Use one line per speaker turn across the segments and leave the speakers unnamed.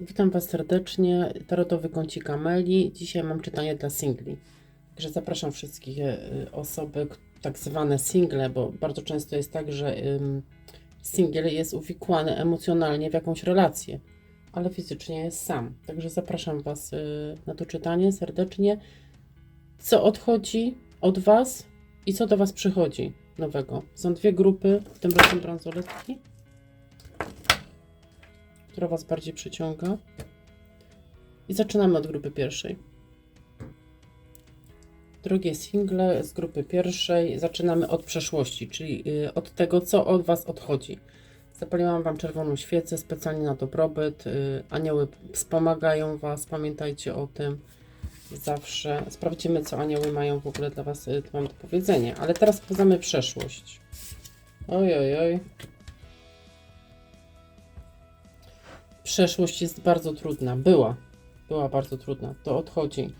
Witam Was serdecznie. Tarotowy kącik Ameli. Dzisiaj mam czytanie dla singli. Także zapraszam wszystkich e, osoby, tak zwane single, bo bardzo często jest tak, że ym, singiel jest uwikłany emocjonalnie w jakąś relację, ale fizycznie jest sam. Także zapraszam Was y, na to czytanie serdecznie. Co odchodzi od Was i co do Was przychodzi nowego? Są dwie grupy, w tym razem bransoletki która Was bardziej przyciąga. I zaczynamy od grupy pierwszej. Drogie single z grupy pierwszej zaczynamy od przeszłości, czyli y, od tego, co od Was odchodzi. Zapaliłam Wam czerwoną świecę specjalnie na dobrobyt. y, Anioły wspomagają Was, pamiętajcie o tym zawsze. Sprawdzimy, co anioły mają w ogóle dla Was, y, mam do powiedzenia. Ale teraz poznamy przeszłość. Oj, oj, oj. Przeszłość jest bardzo trudna. Była. Była bardzo trudna. To odchodzi.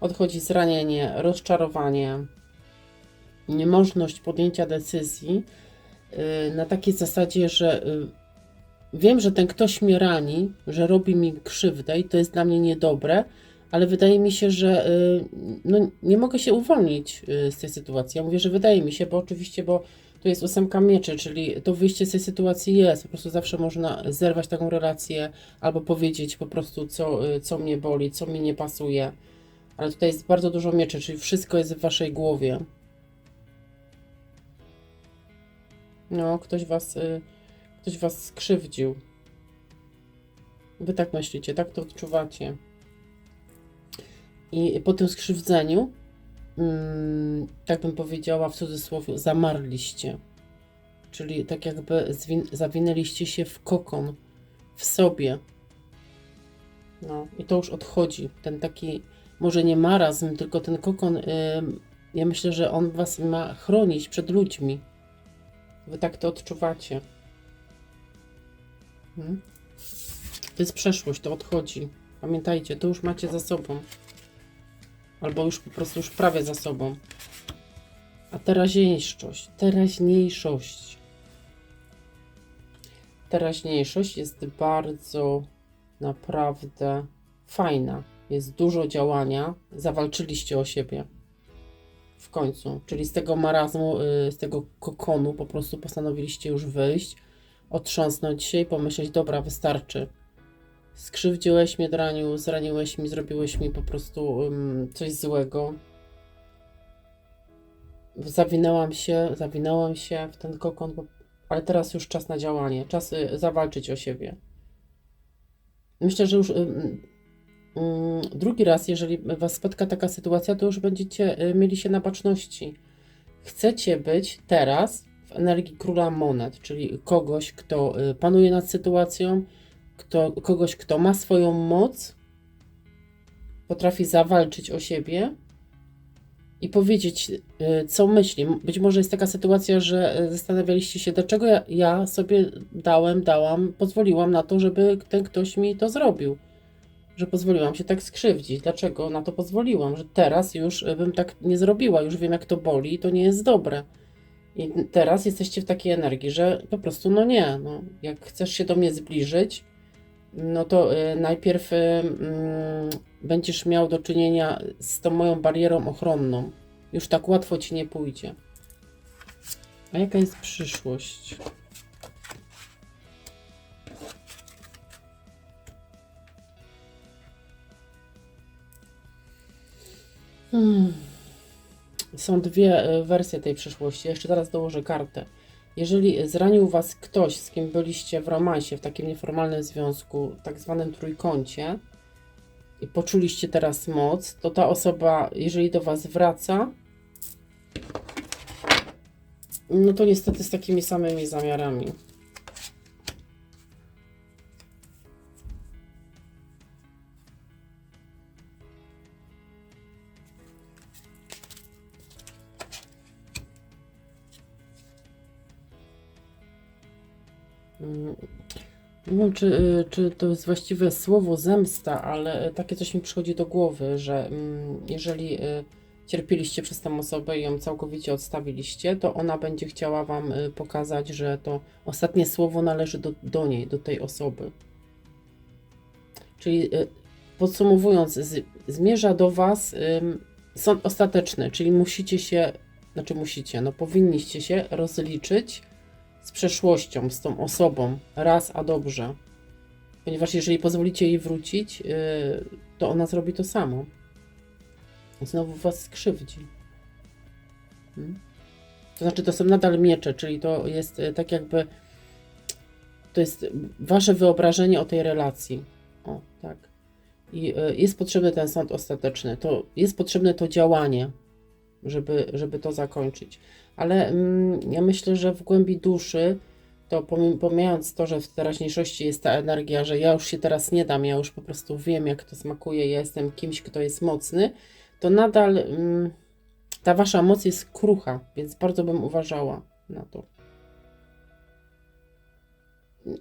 Odchodzi zranienie, rozczarowanie, niemożność podjęcia decyzji yy, na takiej zasadzie, że yy, wiem, że ten ktoś mnie rani, że robi mi krzywdę i to jest dla mnie niedobre, ale wydaje mi się, że yy, no, nie mogę się uwolnić z tej sytuacji. Ja mówię, że wydaje mi się, bo oczywiście, bo tu jest ósemka mieczy, czyli to wyjście z tej sytuacji jest. Po prostu zawsze można zerwać taką relację albo powiedzieć po prostu, co, co mnie boli, co mi nie pasuje. Ale tutaj jest bardzo dużo mieczy, czyli wszystko jest w waszej głowie. No, ktoś was, y, ktoś was skrzywdził. Wy tak myślicie, tak to odczuwacie. I po tym skrzywdzeniu tak bym powiedziała w cudzysłowie, zamarliście. Czyli tak jakby zawinęliście się w kokon, w sobie. No i to już odchodzi. Ten taki, może nie marazm, tylko ten kokon, ym, ja myślę, że on was ma chronić przed ludźmi. Wy tak to odczuwacie. Hmm? To jest przeszłość, to odchodzi. Pamiętajcie, to już macie za sobą albo już po prostu już prawie za sobą. A teraźniejszość, teraźniejszość. Teraźniejszość jest bardzo naprawdę fajna. Jest dużo działania. Zawalczyliście o siebie. W końcu. Czyli z tego marazmu, y, z tego kokonu po prostu postanowiliście już wyjść, otrząsnąć się i pomyśleć, dobra, wystarczy skrzywdziłeś mnie, Draniu, zraniłeś mi, zrobiłeś mi po prostu um, coś złego. Zawinęłam się, zawinęłam się w ten kokon, ale teraz już czas na działanie, czas y, zawalczyć o siebie. Myślę, że już drugi raz, jeżeli Was spotka taka sytuacja, to już będziecie y, mieli się na baczności. Chcecie być teraz w energii króla monet, czyli kogoś, kto y, panuje nad sytuacją, kto, kogoś, kto ma swoją moc, potrafi zawalczyć o siebie i powiedzieć, y, co myśli. Być może jest taka sytuacja, że y, zastanawialiście się, dlaczego ja, ja sobie dałem, dałam, pozwoliłam na to, żeby ten ktoś mi to zrobił. Że pozwoliłam się tak skrzywdzić. Dlaczego na to pozwoliłam? Że teraz już y, bym tak nie zrobiła, już wiem, jak to boli i to nie jest dobre. I teraz jesteście w takiej energii, że po prostu, no nie, no, jak chcesz się do mnie zbliżyć, no to y, najpierw y, mm, będziesz miał do czynienia z tą moją barierą ochronną. Już tak łatwo ci nie pójdzie. A jaka jest przyszłość? Hmm. Są dwie y, wersje tej przyszłości. Jeszcze teraz dołożę kartę. Jeżeli zranił Was ktoś, z kim byliście w romansie, w takim nieformalnym związku, tak zwanym trójkącie, i poczuliście teraz moc, to ta osoba, jeżeli do Was wraca, no to niestety z takimi samymi zamiarami. Nie wiem, czy, y, czy to jest właściwe słowo zemsta, ale takie coś mi przychodzi do głowy, że mm, jeżeli y, cierpieliście przez tę osobę i ją całkowicie odstawiliście, to ona będzie chciała Wam y, pokazać, że to ostatnie słowo należy do, do niej, do tej osoby. Czyli y, podsumowując, z, zmierza do Was sąd ostateczny, czyli musicie się, znaczy musicie, no powinniście się rozliczyć z przeszłością, z tą osobą, raz a dobrze. Ponieważ jeżeli pozwolicie jej wrócić, yy, to ona zrobi to samo. Znowu Was skrzywdzi. Hmm? To znaczy, to są nadal miecze, czyli to jest y, tak jakby. To jest Wasze wyobrażenie o tej relacji. O, tak. I y, jest potrzebny ten sąd ostateczny. To jest potrzebne to działanie, żeby, żeby to zakończyć. Ale mm, ja myślę, że w głębi duszy, to pomij- pomijając to, że w teraźniejszości jest ta energia, że ja już się teraz nie dam, ja już po prostu wiem, jak to smakuje, ja jestem kimś, kto jest mocny, to nadal mm, ta wasza moc jest krucha, więc bardzo bym uważała na to.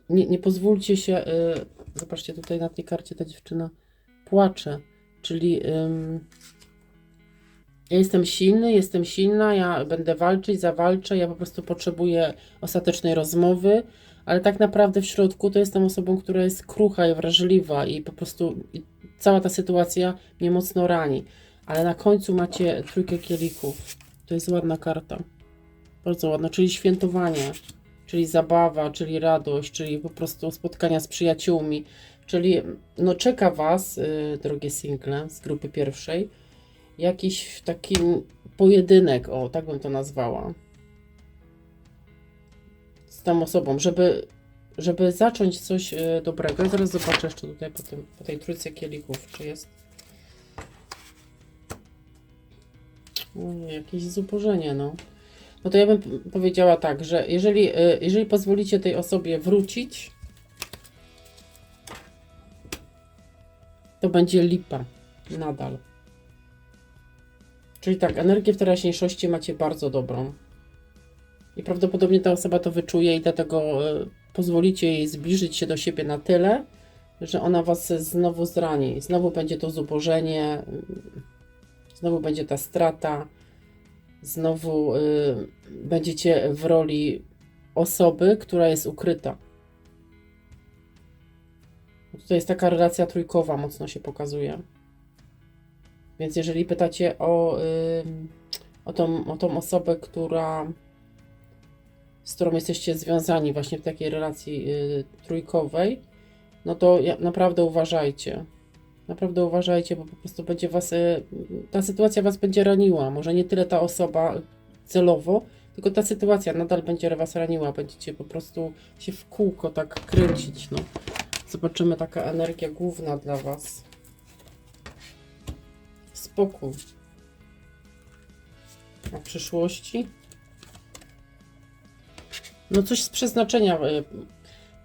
Nie, nie pozwólcie się. Y, zobaczcie, tutaj na tej karcie ta dziewczyna płacze. Czyli ym, ja jestem silny, jestem silna, ja będę walczyć, zawalczę, ja po prostu potrzebuję ostatecznej rozmowy, ale tak naprawdę w środku to jestem osobą, która jest krucha i wrażliwa i po prostu cała ta sytuacja mnie mocno rani. Ale na końcu macie trójkę kielichów. To jest ładna karta. Bardzo ładna, czyli świętowanie, czyli zabawa, czyli radość, czyli po prostu spotkania z przyjaciółmi. Czyli no czeka Was, y, drogie single z grupy pierwszej, jakiś taki pojedynek, o tak bym to nazwała, z tą osobą, żeby, żeby zacząć coś y, dobrego. Ja zaraz zobaczę jeszcze tutaj po, tym, po tej trójce kielichów, czy jest jakieś zubożenie, no. No to ja bym powiedziała tak, że jeżeli, y, jeżeli pozwolicie tej osobie wrócić, to będzie lipa nadal. Czyli tak, energię w teraźniejszości macie bardzo dobrą. I prawdopodobnie ta osoba to wyczuje i dlatego y, pozwolicie jej zbliżyć się do siebie na tyle, że ona was znowu zrani. Znowu będzie to zubożenie, znowu będzie ta strata, znowu y, będziecie w roli osoby, która jest ukryta. Tutaj jest taka relacja trójkowa, mocno się pokazuje. Więc jeżeli pytacie o, o, tą, o tą osobę, która, z którą jesteście związani właśnie w takiej relacji y, trójkowej, no to naprawdę uważajcie. Naprawdę uważajcie, bo po prostu będzie was, y, ta sytuacja was będzie raniła. Może nie tyle ta osoba celowo, tylko ta sytuacja nadal będzie was raniła. Będziecie po prostu się w kółko tak kręcić. No. Zobaczymy taka energia główna dla was. Spokój. W przyszłości? No coś z przeznaczenia. y,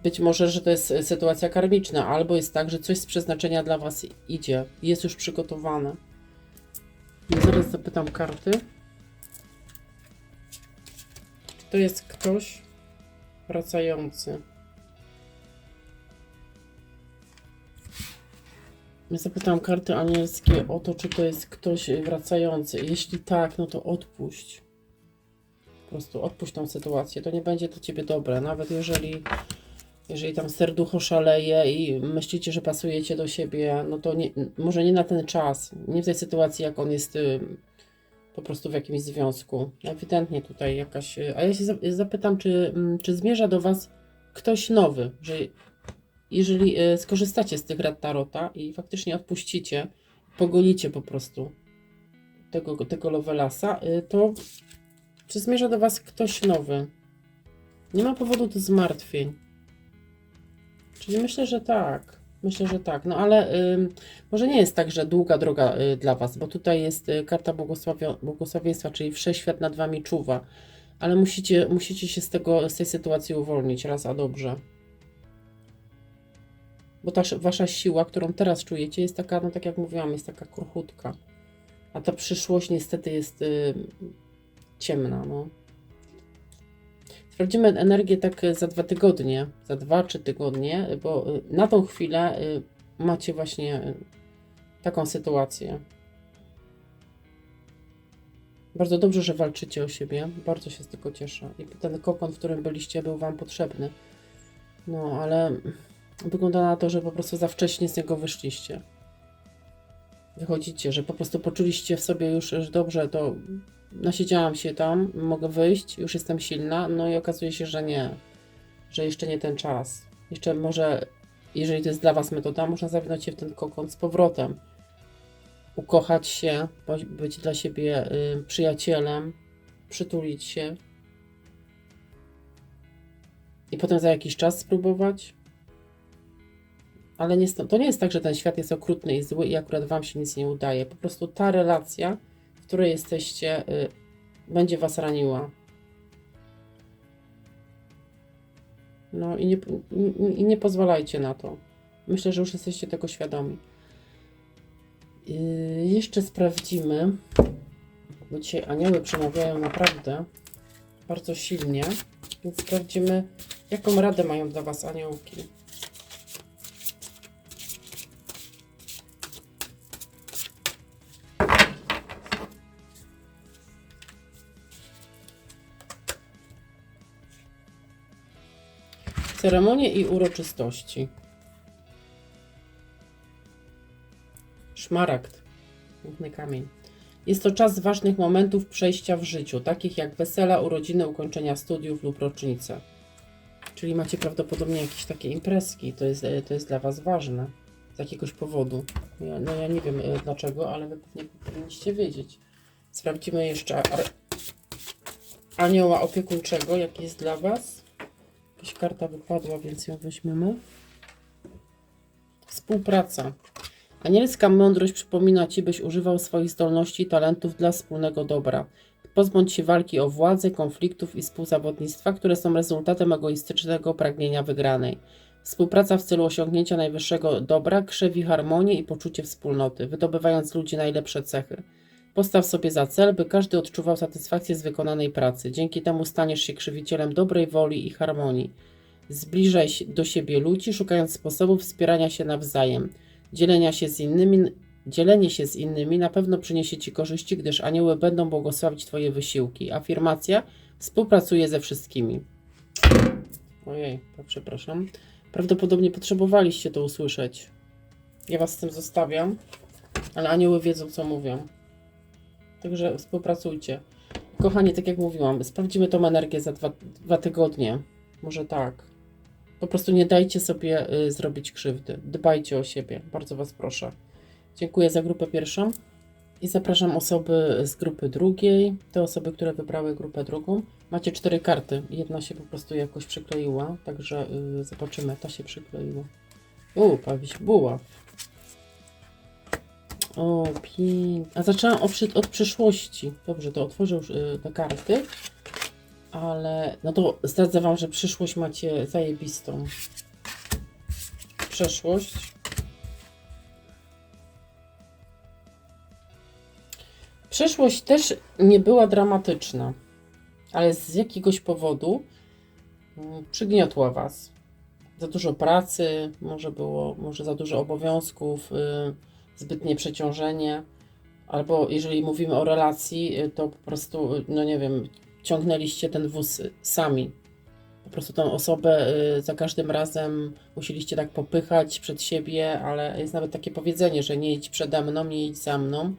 Być może, że to jest y, sytuacja karmiczna, albo jest tak, że coś z przeznaczenia dla was idzie. Jest już przygotowane. No zaraz zapytam karty. Czy to jest ktoś wracający? Zapytałam karty anielskie o to, czy to jest ktoś wracający. Jeśli tak, no to odpuść. Po prostu odpuść tą sytuację. To nie będzie dla ciebie dobre. Nawet jeżeli, jeżeli tam serducho szaleje i myślicie, że pasujecie do siebie, no to nie, może nie na ten czas. Nie w tej sytuacji, jak on jest y, po prostu w jakimś związku. Ewidentnie tutaj jakaś. A ja się za- zapytam, czy, mm, czy zmierza do Was ktoś nowy, że jeżeli y, skorzystacie z tych rad Tarota i faktycznie odpuścicie, pogonicie po prostu tego, tego Lovelasa, y, to czy zmierza do Was ktoś nowy? Nie ma powodu do zmartwień. Czyli myślę, że tak. Myślę, że tak. No ale ym, może nie jest tak, że długa droga y, dla Was, bo tutaj jest y, karta błogosławieństwa, czyli wszechświat nad Wami czuwa. Ale musicie, musicie się z, tego, z tej sytuacji uwolnić raz a dobrze. Bo ta sz- wasza siła, którą teraz czujecie, jest taka, no tak jak mówiłam, jest taka kruchutka. A ta przyszłość niestety jest y, ciemna, no. Sprawdzimy energię tak y, za dwa tygodnie, za dwa, trzy tygodnie, y, bo y, na tą chwilę macie właśnie taką sytuację. Bardzo dobrze, że walczycie o siebie. Bardzo się z tego cieszę. I ten kokon, w którym byliście, był Wam potrzebny. No, ale Wygląda na to, że po prostu za wcześnie z niego wyszliście. Wychodzicie, że po prostu poczuliście w sobie już, że dobrze, to nasiedziałam się tam, mogę wyjść, już jestem silna, no i okazuje się, że nie, że jeszcze nie ten czas. Jeszcze może, jeżeli to jest dla Was metoda, można zawinąć się w ten kokon z powrotem. Ukochać się, być dla siebie y, przyjacielem, przytulić się. I potem za jakiś czas spróbować. Ale nie, to nie jest tak, że ten świat jest okrutny i zły i akurat Wam się nic nie udaje. Po prostu ta relacja, w której jesteście, y, będzie Was raniła. No i nie, i, i nie pozwalajcie na to. Myślę, że już jesteście tego świadomi. Yy, jeszcze sprawdzimy, bo dzisiaj anioły przemawiają naprawdę bardzo silnie, więc sprawdzimy, jaką radę mają dla Was aniołki. Ceremonie i uroczystości. Szmaragd. Piękny kamień. Jest to czas ważnych momentów przejścia w życiu, takich jak wesela, urodziny, ukończenia studiów lub rocznice. Czyli macie prawdopodobnie jakieś takie imprezki, to jest, e, to jest dla Was ważne. Z jakiegoś powodu. Ja, no ja nie wiem e, dlaczego, ale Wy pewnie powinniście wiedzieć. Sprawdzimy jeszcze anioła opiekuńczego, jaki jest dla Was. Jakaś karta wypadła, więc ją weźmiemy. Współpraca. Anielska mądrość przypomina Ci, byś używał swoich zdolności i talentów dla wspólnego dobra. Pozbądź się walki o władzę, konfliktów i współzawodnictwa, które są rezultatem egoistycznego pragnienia wygranej. Współpraca w celu osiągnięcia najwyższego dobra krzewi harmonię i poczucie wspólnoty, wydobywając ludzi najlepsze cechy. Postaw sobie za cel, by każdy odczuwał satysfakcję z wykonanej pracy. Dzięki temu staniesz się krzywicielem dobrej woli i harmonii. Zbliżaj się do siebie ludzi, szukając sposobów wspierania się nawzajem. Dzielenia się z innymi, dzielenie się z innymi na pewno przyniesie Ci korzyści, gdyż anioły będą błogosławić Twoje wysiłki. Afirmacja współpracuje ze wszystkimi. Ojej, to przepraszam. Prawdopodobnie potrzebowaliście to usłyszeć. Ja Was z tym zostawiam, ale anioły wiedzą, co mówią. Także współpracujcie. Kochani, tak jak mówiłam, sprawdzimy tą energię za dwa, dwa tygodnie. Może tak. Po prostu nie dajcie sobie y, zrobić krzywdy. Dbajcie o siebie. Bardzo Was proszę. Dziękuję za grupę pierwszą. I zapraszam osoby z grupy drugiej. Te osoby, które wybrały grupę drugą. Macie cztery karty. Jedna się po prostu jakoś przykleiła. Także y, zobaczymy. Ta się przykleiła. U, pawiś buław. O, pięknie. A zaczęłam od, od przyszłości. Dobrze, to otworzę już y, te karty. Ale no to zdradzę Wam, że przyszłość macie zajebistą. Przeszłość. Przeszłość też nie była dramatyczna, ale z jakiegoś powodu mm, przygniotła Was. Za dużo pracy, może było, może za dużo obowiązków, y, zbytnie przeciążenie, albo jeżeli mówimy o relacji, y, to po prostu, y, no nie wiem, ciągnęliście ten wóz y, sami. Po prostu tą osobę za każdym razem musieliście tak popychać przed siebie, ale jest nawet takie powiedzenie, że nie idź przede mną, nie idź za mną,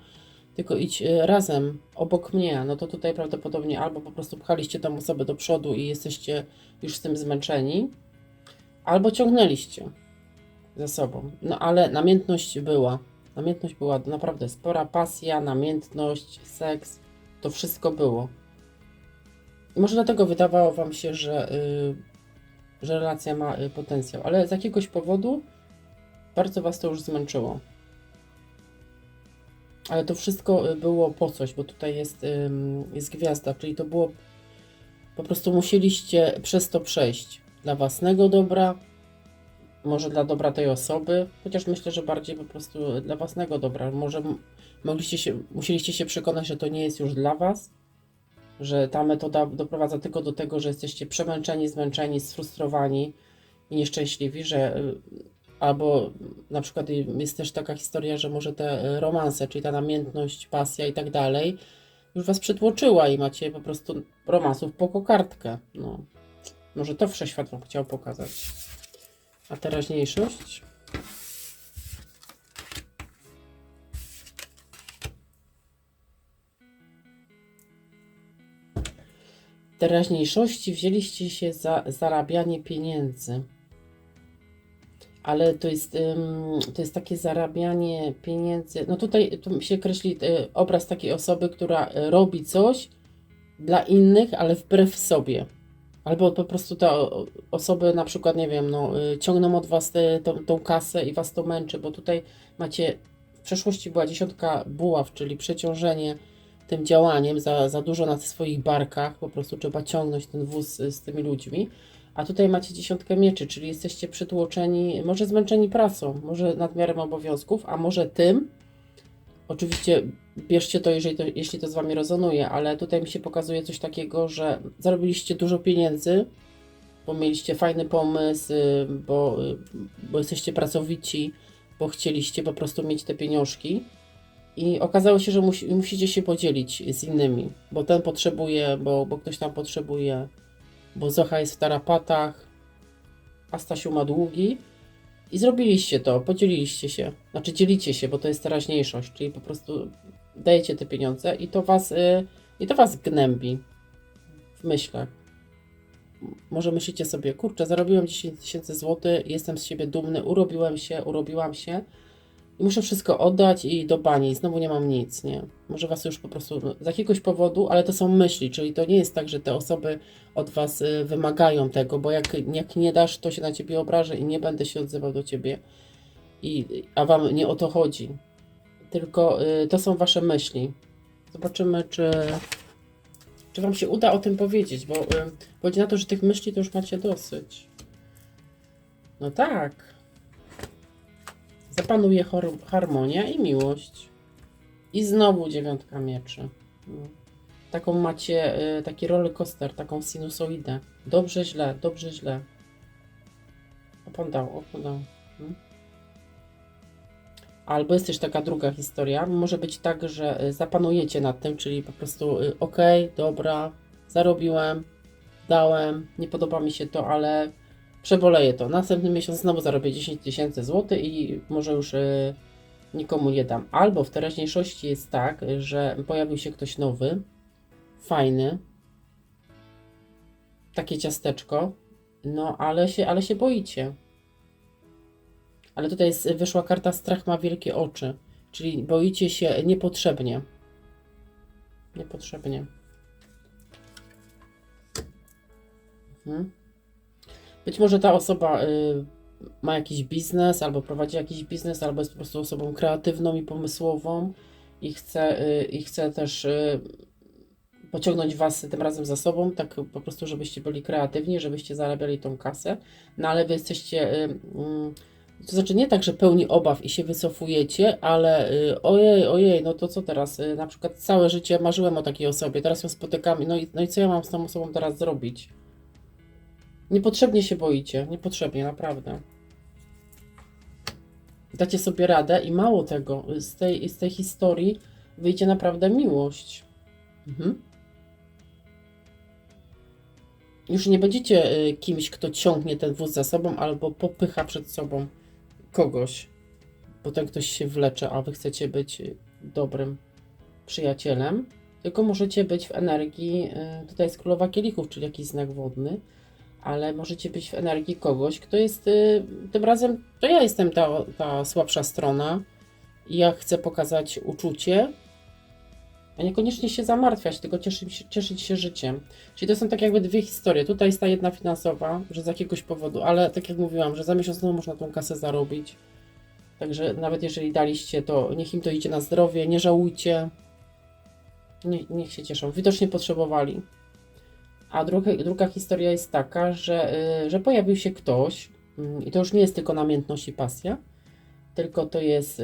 tylko idź razem, obok mnie. No to tutaj prawdopodobnie albo po prostu pchaliście tą osobę do przodu i jesteście już z tym zmęczeni, albo ciągnęliście ze sobą. No ale namiętność była. Namiętność była naprawdę spora, pasja, namiętność, seks, to wszystko było. I może dlatego wydawało Wam się, że, y, że relacja ma y, potencjał, ale z jakiegoś powodu bardzo Was to już zmęczyło. Ale to wszystko y, było po coś, bo tutaj jest, ym, jest gwiazda, czyli to było po prostu musieliście przez to przejść dla własnego dobra, może dla dobra tej osoby, chociaż myślę, że bardziej po prostu dla własnego dobra. Może mogliście się, musieliście się przekonać, że to nie jest już dla Was, że ta metoda doprowadza tylko do tego, że jesteście przemęczeni, zmęczeni, sfrustrowani i nieszczęśliwi, że y, albo na przykład jest też taka historia, że może te romanse, czyli ta namiętność, pasja i tak dalej, już was przytłoczyła i macie po prostu romansów po kokardkę. No. Może to wszechświat wam chciał pokazać. A teraźniejszość? teraźniejszości wzięliście się za zarabianie pieniędzy. Ale to jest, to jest takie zarabianie pieniędzy. No tutaj tu się kreśli y, obraz takiej osoby, która robi coś dla innych, ale wbrew sobie. Albo po prostu te osoby na przykład, nie wiem, no, y, ciągną od was te, tą, tą kasę i was to męczy, bo tutaj macie, w przeszłości była dziesiątka buław, czyli przeciążenie tym działaniem za, za dużo na swoich barkach, po prostu trzeba ciągnąć ten wóz z tymi ludźmi. A tutaj macie dziesiątkę mieczy, czyli jesteście przytłoczeni, może zmęczeni pracą, może nadmiarem obowiązków, a może tym. Oczywiście bierzcie to, jeżeli to, jeśli to z Wami rezonuje, ale tutaj mi się pokazuje coś takiego, że zarobiliście dużo pieniędzy, bo mieliście fajny pomysł, y, bo, y, bo jesteście pracowici, bo chcieliście po prostu mieć te pieniążki. I okazało się, że musi, musicie się podzielić z innymi, bo ten potrzebuje, bo, bo ktoś tam potrzebuje, bo Zocha jest w tarapatach, a Stasiu ma długi. I zrobiliście to, podzieliliście się. Znaczy dzielicie się, bo to jest teraźniejszość, czyli po prostu dajecie te pieniądze i to was, y, i to was gnębi w myślach. Może myślicie sobie, kurczę, zarobiłem 10 tysięcy złotych, jestem z siebie dumny, urobiłem się, urobiłam się i muszę wszystko oddać i do bani, znowu nie mam nic, nie? Może was już po prostu no, z jakiegoś powodu, ale to są myśli, czyli to nie jest tak, że te osoby od was y, wymagają tego, bo jak, jak nie dasz, to się na ciebie obrażę i nie będę się odzywał do ciebie. I, a wam nie o to chodzi. Tylko y, to są wasze myśli. Zobaczymy, czy, czy wam się uda o tym powiedzieć, bo y, chodzi na to, że tych myśli to już macie dosyć. No tak. Zapanuje harmonia i miłość. I znowu dziewiątka mieczy. No. Taką macie, y, taki roller coaster, taką sinusoidę. Dobrze, źle, dobrze, źle. Opądał, opądał. Hmm? Albo jest też taka druga historia. Może być tak, że y, zapanujecie nad tym, czyli po prostu y, okej, dobra, zarobiłem, dałem, nie podoba mi się to, ale przeboleję to. Następny miesiąc znowu zarobię 10 tysięcy złotych i może już y, nikomu nie dam. Albo w teraźniejszości jest tak, że pojawił się ktoś nowy, fajny, takie ciasteczko, no ale się, ale się boicie. Ale tutaj jest, wyszła karta strach ma wielkie oczy, czyli boicie się niepotrzebnie. Niepotrzebnie. Mhm. Być może ta osoba y, ma jakiś biznes, albo prowadzi jakiś biznes, albo jest po prostu osobą kreatywną i pomysłową i chce, y, i chce też y, pociągnąć Was tym razem za sobą, tak po prostu, żebyście byli kreatywni, żebyście zarabiali tą kasę, no ale Wy jesteście, y, mm, to znaczy nie tak, że pełni obaw i się wycofujecie, ale y, ojej, ojej, no to co teraz, Y, na przykład całe życie marzyłem o takiej osobie, teraz ją spotykam, no i, no i co ja mam z tą osobą teraz zrobić? Niepotrzebnie się boicie, niepotrzebnie, naprawdę. Dacie sobie radę i mało tego, z tej, z tej historii wyjdzie naprawdę miłość. Mhm. Już nie będziecie y, kimś, kto ciągnie ten wóz za sobą albo popycha przed sobą kogoś, bo ten ktoś się wlecze, a wy chcecie być y, dobrym przyjacielem. Tylko możecie być w energii, y, tutaj jest królowa kielichów, czyli jakiś znak wodny, ale możecie być w energii kogoś, kto jest y, tym razem, to ja jestem ta, ta słabsza strona i ja chcę pokazać uczucie, a niekoniecznie się zamartwiać, tylko cieszyć, cieszyć się życiem. Czyli to są tak jakby dwie historie. Tutaj jest ta jedna finansowa, że z jakiegoś powodu, ale tak jak mówiłam, że za miesiąc znowu można tą kasę zarobić. Także nawet jeżeli daliście, to niech im to idzie na zdrowie, nie żałujcie. Nie, niech się cieszą. Widocznie potrzebowali. A druga, druga historia jest taka, że, y, że pojawił się ktoś, mm, i to już nie jest tylko namiętność i pasja, tylko to jest y,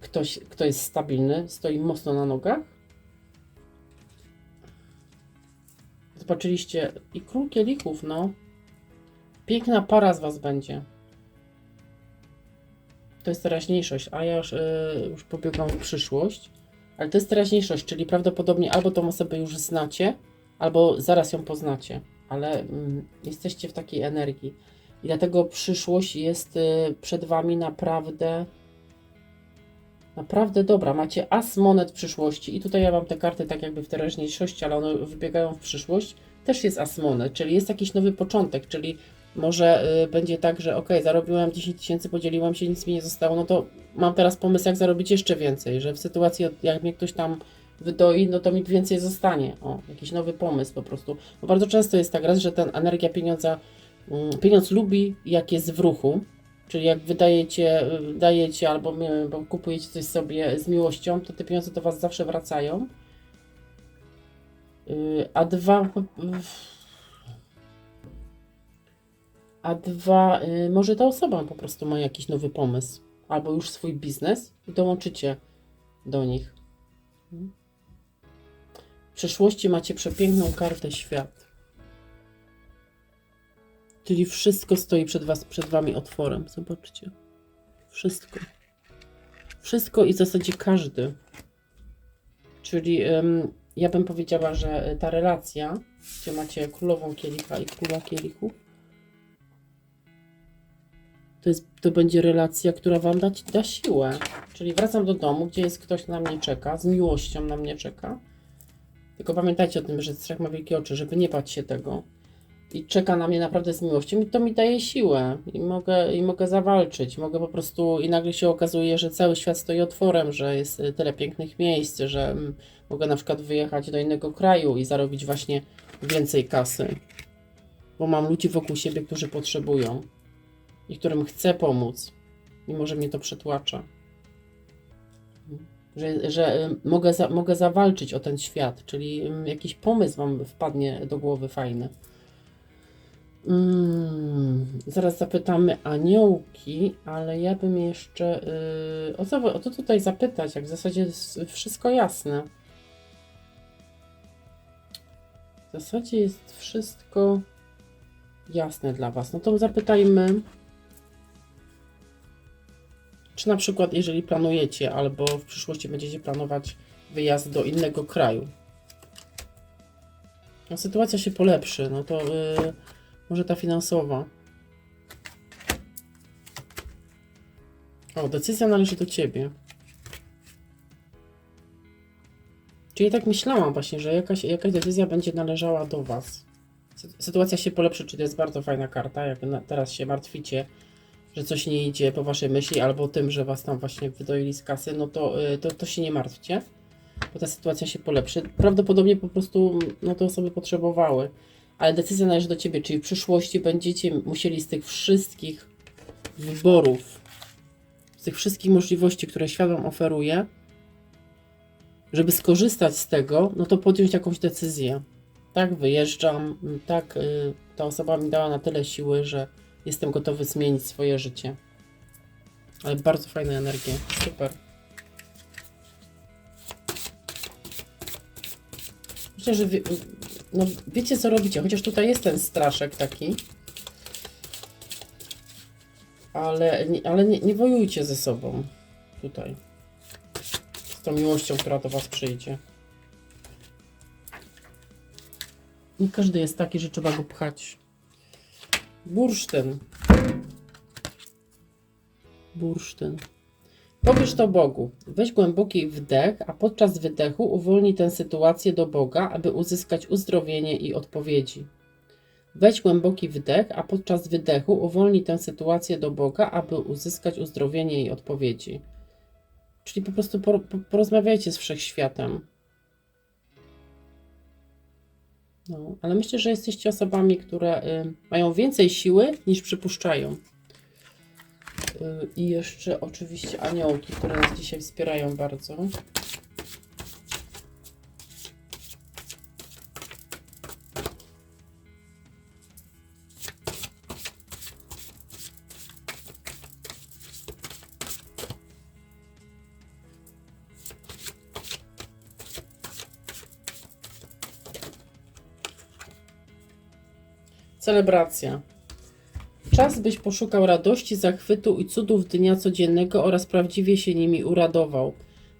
ktoś, kto jest stabilny, stoi mocno na nogach. Zobaczyliście i król kielichów, no. Piękna para z was będzie. To jest teraźniejszość, a ja już, y, już pobiegłam w przyszłość. Ale to jest teraźniejszość, czyli prawdopodobnie albo tą osobę już znacie, albo zaraz ją poznacie, ale mm, jesteście w takiej energii. I dlatego przyszłość jest y, przed Wami naprawdę, naprawdę dobra. Macie as monet przyszłości i tutaj ja mam te karty tak jakby w teraźniejszości, ale one wybiegają w przyszłość. Też jest as monet, czyli jest jakiś nowy początek, czyli może y, będzie tak, że ok, zarobiłem 10 tysięcy, podzieliłam się, nic mi nie zostało, no to mam teraz pomysł, jak zarobić jeszcze więcej, że w sytuacji, jak mnie ktoś tam wydoi, no to mi więcej zostanie. O, jakiś nowy pomysł po prostu. Bo bardzo często jest tak raz, że ten energia pieniądza, mm, pieniądz lubi jak jest w ruchu, czyli jak wydajecie, y, dajecie albo wiem, kupujecie coś sobie z miłością, to te pieniądze do Was zawsze wracają. Y, A dwa, a dwa, y, może ta osoba po prostu ma jakiś nowy pomysł, albo już swój biznes i dołączycie do nich. W przyszłości macie przepiękną kartę świat. Czyli wszystko stoi przed, was, przed wami otworem. Zobaczcie. Wszystko. Wszystko i w zasadzie każdy. Czyli em, ja bym powiedziała, że ta relacja, gdzie macie królową kielicha i króla kielichów, to, jest, to będzie relacja, która wam da, da siłę. Czyli wracam do domu, gdzie jest ktoś, kto na mnie czeka, z miłością na mnie czeka. Tylko pamiętajcie o tym, że strach ma wielkie oczy, żeby nie bać się tego. I czeka na mnie naprawdę z miłością i to mi daje siłę. I mogę, I mogę zawalczyć. Mogę po prostu... I nagle się okazuje, że cały świat stoi otworem, że jest y, tyle pięknych miejsc, że mm, mogę na przykład wyjechać do innego kraju i zarobić właśnie więcej kasy. Bo mam ludzi wokół siebie, którzy potrzebują. I którym chcę pomóc. Mimo, że mnie to przetłacza że, że y, mogę, za, mogę zawalczyć o ten świat, czyli ym, jakiś pomysł Wam wpadnie do głowy fajny. Mm, zaraz zapytamy aniołki, ale ja bym jeszcze. Yy, o, co, o to tutaj zapytać, jak w zasadzie jest wszystko jasne. W zasadzie jest wszystko jasne dla Was. No to zapytajmy. Czy na przykład, jeżeli planujecie, albo w przyszłości będziecie planować wyjazd do innego kraju, no sytuacja się polepszy, no to yy, może ta finansowa. O, decyzja należy do ciebie. Czyli tak myślałam właśnie, że jakaś, jakaś decyzja będzie należała do Was. Sy- Sytuacja się polepszy, czyli to jest bardzo fajna karta. Jak teraz się martwicie, że coś nie idzie po Waszej myśli, albo tym, że Was tam właśnie wydoili z kasy, no to, y, to, to się nie martwcie, bo ta sytuacja się polepszy. Prawdopodobnie po prostu no, te osoby potrzebowały, ale decyzja należy do Ciebie, czyli w przyszłości będziecie musieli z tych wszystkich wyborów, z tych wszystkich możliwości, które świat Wam oferuje, żeby skorzystać z tego, no to podjąć jakąś decyzję. Tak, wyjeżdżam, tak, y, ta osoba mi dała na tyle siły, że jestem gotowy zmienić swoje życie. Ale bardzo fajne energie, super. Myślę, że wie, no, wiecie co robicie, chociaż tutaj jest ten straszek taki. Ale, ale nie, nie wojujcie ze sobą tutaj. Z tą miłością, która do Was przyjdzie. Nie każdy jest taki, że trzeba go pchać. Bursztyn. Bursztyn. Powiesz to Bogu. Weź głęboki wdech, a podczas wydechu uwolnij tę sytuację do Boga, aby uzyskać uzdrowienie i odpowiedzi. Weź głęboki wdech, a podczas wydechu uwolnij tę sytuację do Boga, aby uzyskać uzdrowienie i odpowiedzi. Czyli po prostu por, po, porozmawiajcie z wszechświatem. No, ale myślę, że jesteście osobami, które y, mają więcej siły niż przypuszczają. Y, I jeszcze oczywiście aniołki, które nas dzisiaj wspierają bardzo. Celebracja. Czas, byś poszukał radości, zachwytu i cudów dnia codziennego oraz prawdziwie się nimi uradował.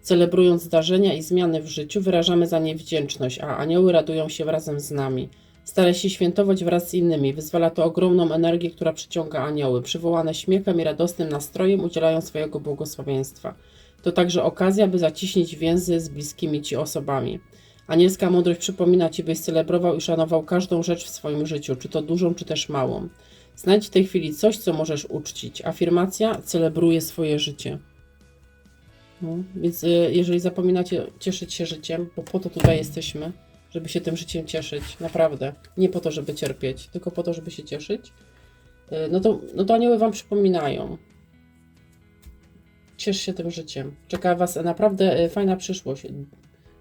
Celebrując zdarzenia i zmiany w życiu, wyrażamy za nie wdzięczność, a anioły radują się razem z nami. Stara się świętować wraz z innymi. Wyzwala to ogromną energię, która przyciąga anioły. Przywołane śmiechem i radosnym nastrojem udzielają swojego błogosławieństwa. To także okazja, by zaciśnić więzy z bliskimi ci osobami. Anielska mądrość przypomina ci, byś celebrował i szanował każdą rzecz w swoim życiu, czy to dużą, czy też małą. Znajdź w tej chwili coś, co możesz uczcić. Afirmacja celebruje swoje życie. No, więc y, jeżeli zapominacie cieszyć się życiem, bo po to tutaj jesteśmy, żeby się tym życiem cieszyć, naprawdę. Nie po to, żeby cierpieć, tylko po to, żeby się cieszyć, y, no to, no to anioły wam przypominają. Ciesz się tym życiem. Czeka was naprawdę y, fajna przyszłość.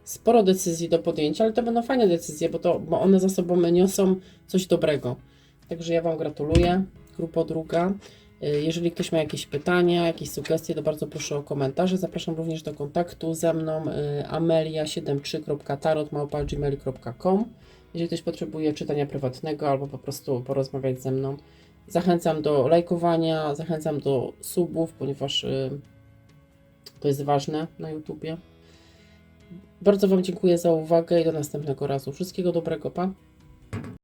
Sporo decyzji do podjęcia, ale to będą fajne decyzje, bo, to, bo one za sobą niosą coś dobrego. Także ja Wam gratuluję. Grupa druga. Y, Jeżeli ktoś ma jakieś pytania, jakieś sugestie, to bardzo proszę o komentarze. Zapraszam również do kontaktu ze mną y, amelia73.tarot.gmail.com Jeżeli ktoś potrzebuje czytania prywatnego albo po prostu porozmawiać ze mną, zachęcam do lajkowania, zachęcam do subów, ponieważ y, to jest ważne na YouTubie. Bardzo Wam dziękuję za uwagę i do następnego razu. Wszystkiego dobrego, pa!